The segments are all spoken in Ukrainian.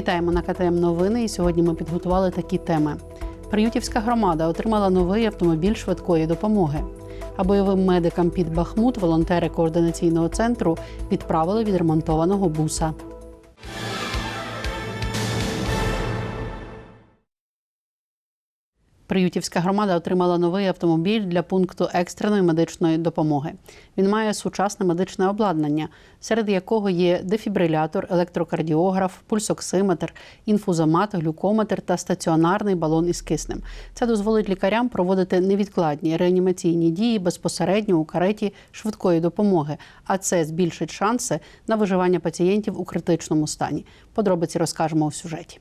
Вітаємо на КТМ Новини. І сьогодні ми підготували такі теми. Приютівська громада отримала новий автомобіль швидкої допомоги. А бойовим медикам під Бахмут волонтери координаційного центру відправили відремонтованого буса. Приютівська громада отримала новий автомобіль для пункту екстреної медичної допомоги. Він має сучасне медичне обладнання, серед якого є дефібрилятор, електрокардіограф, пульсоксиметр, інфузомат, глюкометр та стаціонарний балон із киснем. Це дозволить лікарям проводити невідкладні реанімаційні дії безпосередньо у кареті швидкої допомоги, а це збільшить шанси на виживання пацієнтів у критичному стані. Подробиці розкажемо у сюжеті.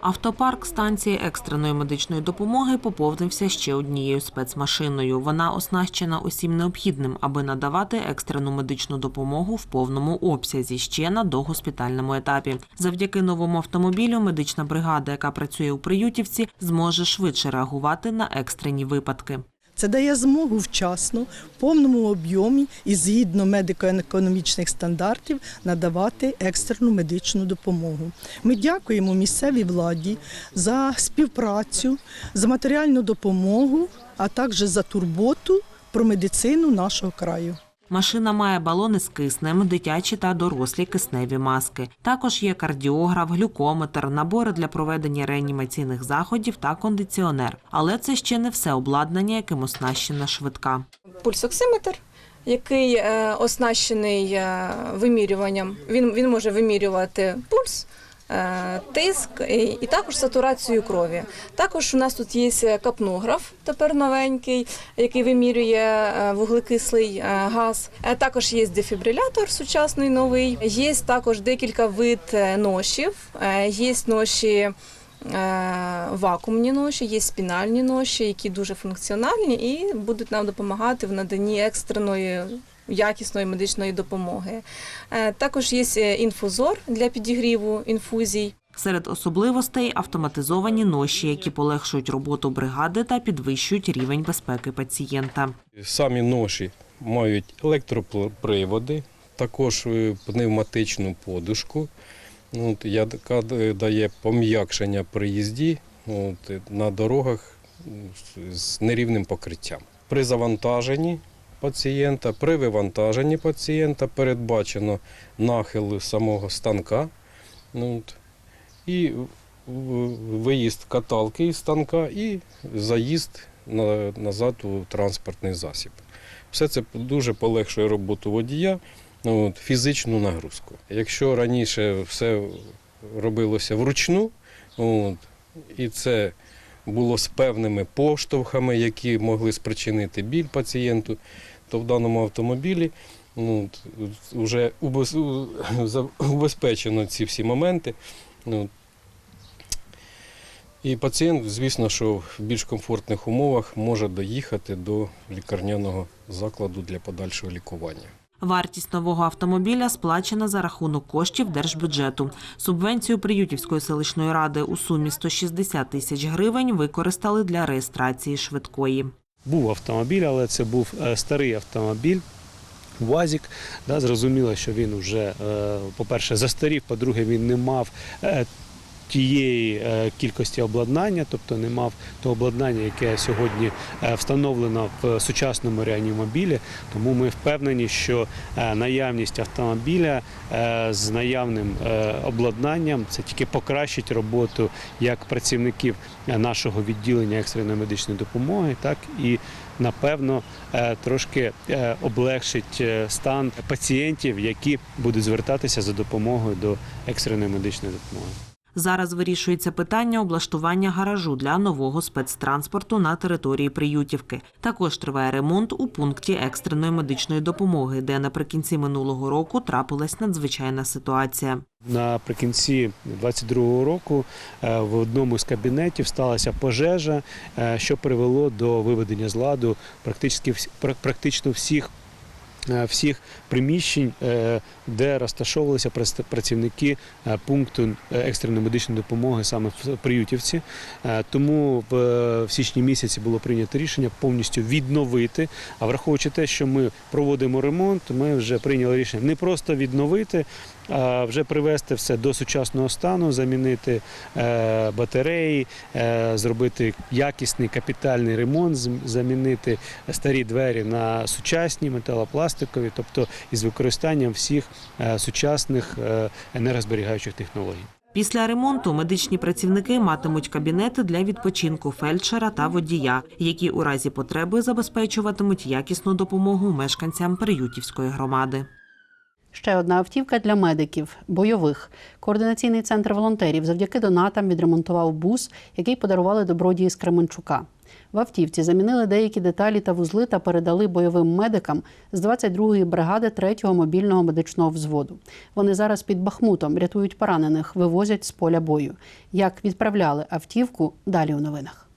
Автопарк станції екстреної медичної допомоги поповнився ще однією спецмашиною. Вона оснащена усім необхідним, аби надавати екстрену медичну допомогу в повному обсязі ще на догоспітальному етапі. Завдяки новому автомобілю медична бригада, яка працює у Приютівці, зможе швидше реагувати на екстрені випадки. Це дає змогу вчасно, в повному об'ємі і згідно медико-економічних стандартів надавати екстрену медичну допомогу. Ми дякуємо місцевій владі за співпрацю, за матеріальну допомогу, а також за турботу про медицину нашого краю. Машина має балони з киснем, дитячі та дорослі кисневі маски. Також є кардіограф, глюкометр, набори для проведення реанімаційних заходів та кондиціонер. Але це ще не все обладнання, яким оснащена швидка. пульсоксиметр, який е, оснащений е, вимірюванням. Він, він може вимірювати пульс. Е, Тиск і, також сатурацію крові. Також у нас тут є капнограф, тепер новенький, який вимірює е, вуглекислий е, газ. Також є дефібрилятор сучасний новий. Є також декілька вид ношів. Є ноші вакуумні ноші, є спінальні ноші, які дуже функціональні і будуть нам допомагати в наданні екстреної. Якісної медичної допомоги. Е, Також є інфузор для підігріву інфузій. Серед особливостей автоматизовані ноші, які полегшують роботу бригади та підвищують рівень безпеки пацієнта. Самі ноші мають електроприводи, також е, пневматичну подушку, яка дає пом'якшення при їзді на дорогах з- з нерівним покриттям. При завантаженні пацієнта, при вивантаженні пацієнта передбачено нахил самого станка. Ну, і виїзд каталки із станка і заїзд на- назад у транспортний засіб. Все це дуже полегшує роботу водія, ну, фізичну нагрузку. Якщо раніше все робилося вручну, і це було з певними поштовхами, які могли спричинити біль пацієнту, то в даному автомобілі ну, вже убезпечено ці всі моменти. Ну, і пацієнт, звісно, що в більш комфортних умовах може доїхати до лікарняного закладу для подальшого лікування. Вартість нового автомобіля сплачена за рахунок коштів держбюджету. Субвенцію Приютівської селищної ради у сумі 160 тисяч гривень використали для реєстрації швидкої. Був автомобіль, але це був е, старий автомобіль. УАЗик, да, зрозуміло, що він вже, е, по-перше, застарів, по-друге, він не мав е, тієї е, кількості обладнання, тобто не мав того обладнання, яке сьогодні е, встановлено в сучасному реанімобілі. Тому ми впевнені, що е, наявність автомобіля з наявним обладнанням це тільки покращить роботу як працівників нашого відділення екстреної медичної допомоги, так і напевно трошки облегшить стан пацієнтів, які будуть звертатися за допомогою до екстреної медичної допомоги. Зараз вирішується питання облаштування гаражу для нового спецтранспорту на території Приютівки. Також триває ремонт у пункті екстреної медичної допомоги, де наприкінці минулого року трапилась надзвичайна ситуація. Наприкінці 22-го року е, в одному з кабінетів сталася пожежа, е, що привело до виведення з ладу практично всі- пра- практично всіх. Е, Всіх приміщень, е, де розташовувалися працівники е, пункту екстреної медичної допомоги саме в Приютівці. Тому в січні місяці було прийнято рішення повністю відновити. А враховуючи те, що ми проводимо ремонт, ми вже прийняли рішення не просто відновити, вже привести все до сучасного стану, замінити е, батареї, е, зробити якісний капітальний ремонт, замінити старі двері на сучасні металопластикові, тобто із використанням всіх е, сучасних енергозберігаючих технологій. Після ремонту медичні працівники матимуть кабінети для відпочинку фельдшера та водія, які у разі потреби забезпечуватимуть якісну допомогу мешканцям Приютівської громади. Ще одна автівка для медиків бойових. Координаційний центр волонтерів завдяки донатам відремонтував бус, який подарували добродії з Кременчука. В автівці замінили деякі деталі та вузли та передали бойовим медикам з 22-ї бригади 3-го мобільного медичного взводу. Вони зараз під Бахмутом рятують поранених, вивозять з поля бою. Як відправляли автівку, далі у новинах.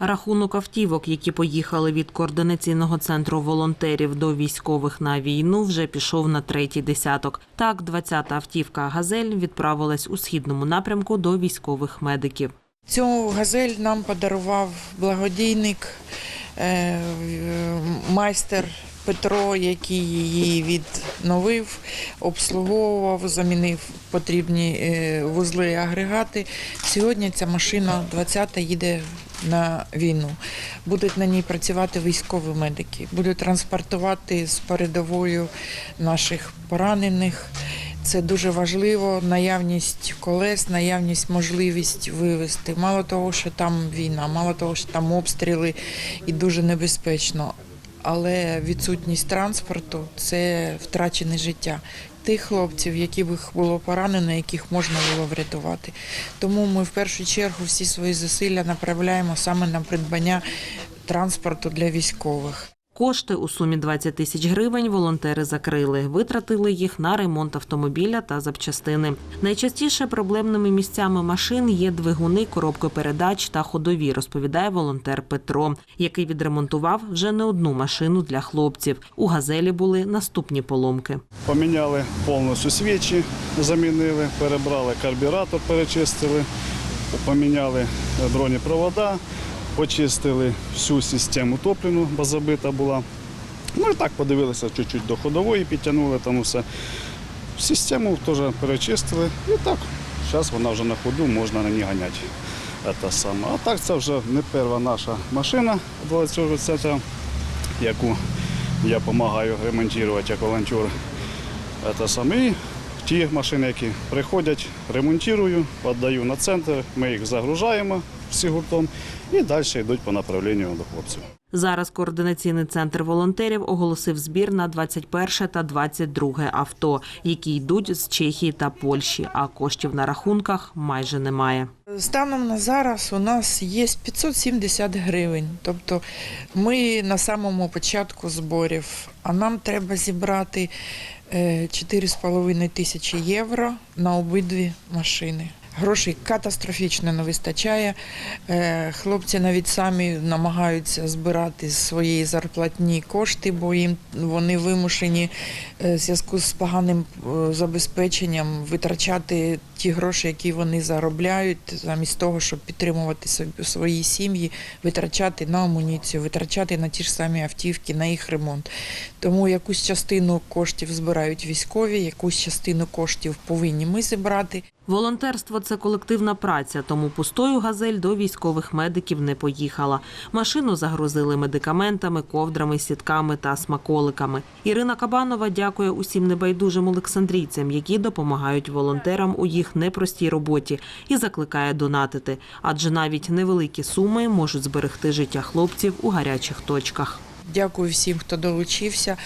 Рахунок автівок, які поїхали від координаційного центру волонтерів до військових на війну, вже пішов на третій десяток. Так, 20-та автівка Газель відправилась у східному напрямку до військових медиків. Цю газель нам подарував благодійник, е, майстер Петро, який її відновив, обслуговував, замінив потрібні е, вузли агрегати. Сьогодні ця машина 20-та їде на війну. Будуть на ній працювати військові медики, будуть транспортувати з передовою наших поранених. Це дуже важливо. Наявність колес, наявність можливість вивезти. Мало того, що там війна, мало того, що там обстріли і дуже небезпечно. Але відсутність транспорту це втрачене життя тих хлопців, яких було поранено, яких можна було врятувати. Тому ми в першу чергу всі свої зусилля направляємо саме на придбання транспорту для військових. Кошти у сумі 20 тисяч гривень волонтери закрили. Витратили їх на ремонт автомобіля та запчастини. Найчастіше проблемними місцями машин є двигуни, коробки передач та ходові, розповідає волонтер Петро, який відремонтував вже не одну машину для хлопців. У газелі були наступні поломки. Поміняли повністю свічі, замінили, перебрали карбюратор, перечистили, поміняли бронепровода, почистили всю систему топлівну, бо забита була. Ну і так подивилися чуть-чуть до ходової, підтягнули там усе. Систему теж перечистили і так. Зараз вона вже на ходу, можна на ній ганяти. Це саме. А так це вже не перша наша машина 20 центру, яку я допомагаю ремонтувати як волонтер. Це саме. Ті машини, які приходять, ремонтую, віддаю на центр, ми їх загружаємо всі гуртом і далі йдуть по направленню до хлопців. Зараз координаційний центр волонтерів оголосив збір на 21 та 22 авто, які йдуть з Чехії та Польщі. А коштів на рахунках майже немає. Станом на зараз у нас є 570 гривень. Тобто ми на самому початку зборів, а нам треба зібрати 4,5 тисячі євро на обидві машини. Грошей катастрофічно не вистачає. Е, Хлопці навіть самі намагаються збирати з своєї зарплатні кошти, бо їм вони вимушені е, в зв'язку з поганим е, забезпеченням витрачати ті гроші, які вони заробляють, замість того, щоб підтримувати свої сім'ї, витрачати на амуніцію, витрачати на ті ж самі автівки, на їх ремонт. Тому якусь частину коштів збирають військові, якусь частину коштів повинні ми зібрати. Волонтерство це колективна праця, тому пустою газель до військових медиків не поїхала. Машину загрузили медикаментами, ковдрами, сітками та смаколиками. Ірина Кабанова дякує усім небайдужим олександрійцям, які допомагають волонтерам у їх непростій роботі, і закликає донатити, адже навіть невеликі суми можуть зберегти життя хлопців у гарячих точках. Дякую всім, хто долучився.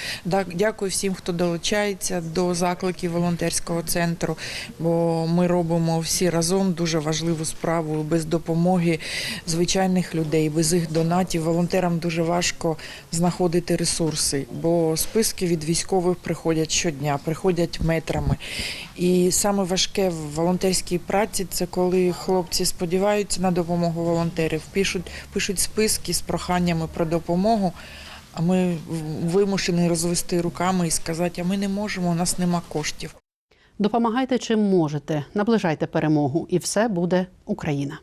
Дякую всім, хто долучається до закликів волонтерського центру. Бо ми робимо всі разом дуже важливу справу без допомоги звичайних людей, без їх донатів. Волонтерам дуже важко знаходити ресурси, бо списки від військових приходять щодня, приходять метрами. І саме важке в волонтерській праці це коли хлопці сподіваються на допомогу волонтерів, пишуть, пишуть списки з проханнями про допомогу. А ми вимушені розвести руками і сказати, а ми не можемо, у нас нема коштів. Допомагайте чим можете, наближайте перемогу, і все буде Україна.